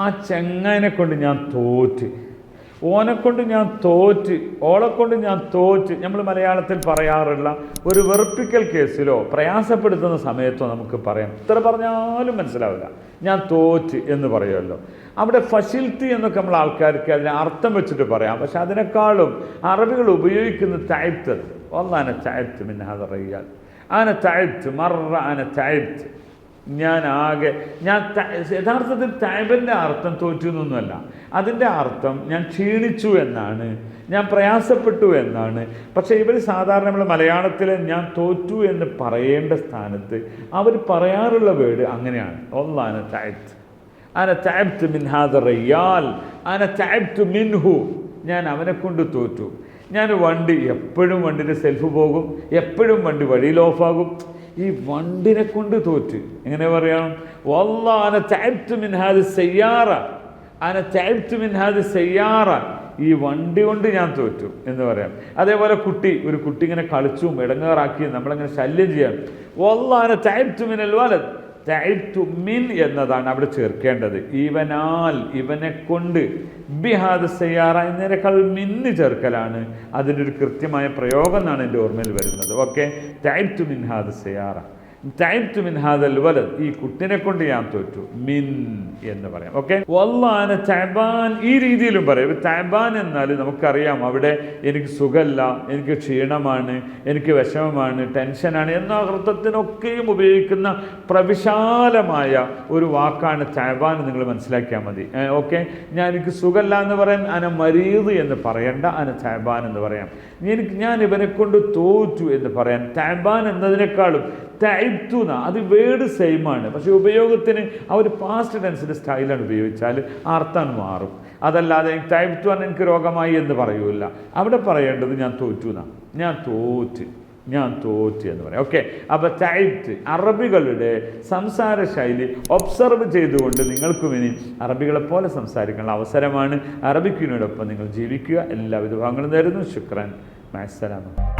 ആ ചെങ്ങനെ കൊണ്ട് ഞാൻ തോറ്റ്. ഓനെക്കൊണ്ട് ഞാൻ തോറ്റ്. ഓളെക്കൊണ്ട് ഞാൻ തോറ്റ്. നമ്മൾ മലയാളത്തിൽ പറയാറുള്ള ഒരു വെറുപ്പിക്കൽ കേസിലോ പ്രയാസപ്പെടുത്തുന്ന സമയത്തോ നമുക്ക് പറയാം. ഇത്ര പറഞ്ഞാലും മനസ്സിലാവില്ല. ഞാൻ തോറ്റ് എന്ന് പറയുമല്ലോ. അവിടെ ഫസിൽത്തി എന്നൊക്കെ നമ്മൾ ആൾക്കാർക്ക് അതിന് അർത്ഥം വെച്ചിട്ട് പറയാം. പക്ഷെ അതിനേക്കാളും അറബികൾ ഉപയോഗിക്കുന്ന താഴ്ത്ത് ഒന്നാന താഴ്ത്ത് മിന്നാതറിയാൽ ആന താഴ്ത്ത് മറ ആന താഴ്ത്ത് ഞാൻ ആകെ ഞാൻ യഥാർത്ഥത്തിൽ തായ്ബന്റെ അർത്ഥം തോറ്റു എന്നൊന്നുമല്ല അതിന്റെ അർത്ഥം ഞാൻ ക്ഷീണിച്ചു എന്നാണ്. ഞാൻ പ്രയാസപ്പെട്ടു എന്നാണ്. പക്ഷേ ഇവർ സാധാരണ നമ്മൾ മലയാളത്തിൽ ഞാൻ തോറ്റു എന്ന് പറയേണ്ട സ്ഥാനത്ത് അവർ പറയാറുള്ള വേർഡ് അങ്ങനെയാണ്. ഒന്നാണ് താഴ്ത്ത് അന താഴ്ത്ത് മിൻഹാദ റയ്യാൽ അന താഴ്ത്ത് മിൻഹു. ഞാൻ അവനെ കൊണ്ട് തോറ്റു. ഞാൻ വണ്ടി എപ്പോഴും വണ്ടിന്റെ സെൽഫ് പോകും എപ്പോഴും വണ്ടി വഴിയിൽ ഓഫാകും. ഈ വണ്ടിനെ കൊണ്ട് തോറ്റ്. എങ്ങനെ പറയാം? വല്ല അന താഴ്ത്ത് മിൻഹാദ് സയ്യാറ. അന താഴ്ത്ത് മിൻഹാദ് സയ്യാറ. ഈ വണ്ടി കൊണ്ട് ഞാൻ തോറ്റു. എന്ന് പറയാം. അതേപോലെ കുട്ടി ഒരു കുട്ടി ഇങ്ങനെ കളിച്ചും ഇടങ്ങാറാക്കിയും നമ്മളിങ്ങനെ ശല്യം ചെയ്യാം. വല്ലാന മിൻ മിനൽ വലത് താഴ്ത്തു മിൻ എന്നതാണ് അവിടെ ചേർക്കേണ്ടത്. ഇവനാൽ ഇവനെ കൊണ്ട്. ബിഹാദ് സയ്യാറ എന്നതിനേക്കാൾ മിന്ന് ചേർക്കലാണ്. അതിന്റെ ഒരു കൃത്യമായ പ്രയോഗം എന്നാണ് എന്റെ ഓർമ്മയിൽ വരുന്നത്. ഓക്കെ? താഴ്ത്തു മിൻഹാദ് സയ്യാറ. താഴ്ത്തു മിൻഹാദൽ വലത് ഈ കുട്ടിനെ കൊണ്ട് ഞാൻ തോറ്റു. മിൻ എന്ന് പറയാം. ഓക്കെ വല്ലാന ചാബാൻ ഈ രീതിയിലും പറയും. ചാബാൻ എന്നാൽ നമുക്കറിയാം അവിടെ എനിക്ക് സുഖമല്ല എനിക്ക് ക്ഷീണമാണ് എനിക്ക് വിഷമമാണ് ടെൻഷനാണ് എന്ന അർത്ഥത്തിനൊക്കെയും ഉപയോഗിക്കുന്ന പ്രവിശാലമായ ഒരു വാക്കാണ് ചാബാൻ നിങ്ങൾ മനസ്സിലാക്കിയാൽ മതി. ഓക്കെ ഞാൻ എനിക്ക് സുഖമല്ല എന്ന് പറയാൻ അന മരീത് എന്ന് പറയണ്ട അന ചാബാൻ എന്ന് പറയാം. എനിക്ക് ഞാൻ ഇവനെ കൊണ്ട് തോറ്റു എന്ന് പറയാൻ ചാബാൻ എന്നതിനേക്കാളും തൈത്തുന അത് വേർഡ് സെയിം ആണ്. പക്ഷെ ഉപയോഗത്തിന് ആ ഒരു പാസ്റ്റ് ടെൻസിന്റെ സ്റ്റൈലാണ് ഉപയോഗിച്ചാൽ അർത്ഥം മാറും. അതല്ലാതെ എന്ന് എനിക്ക് രോഗമായി എന്ന് പറയൂല. അവിടെ പറയേണ്ടത് ഞാൻ തോറ്റു എന്നാണ് ഞാൻ തോറ്റ്. ഞാൻ തോറ്റ് എന്ന് പറയാം. ഓക്കെ അപ്പോൾ ടൈറ്റ് അറബികളുടെ സംസാര ശൈലി ഒബ്സർവ് ചെയ്തുകൊണ്ട് നിങ്ങൾക്കും ഇനി അറബികളെ പോലെ സംസാരിക്കാനുള്ള അവസരമാണ്. അറബിക്കിനോടൊപ്പം നിങ്ങൾ ജീവിക്കുക. എല്ലാ വിധഭാഗങ്ങളും നേരുന്നു ശുക്രൻ. മാസലാമ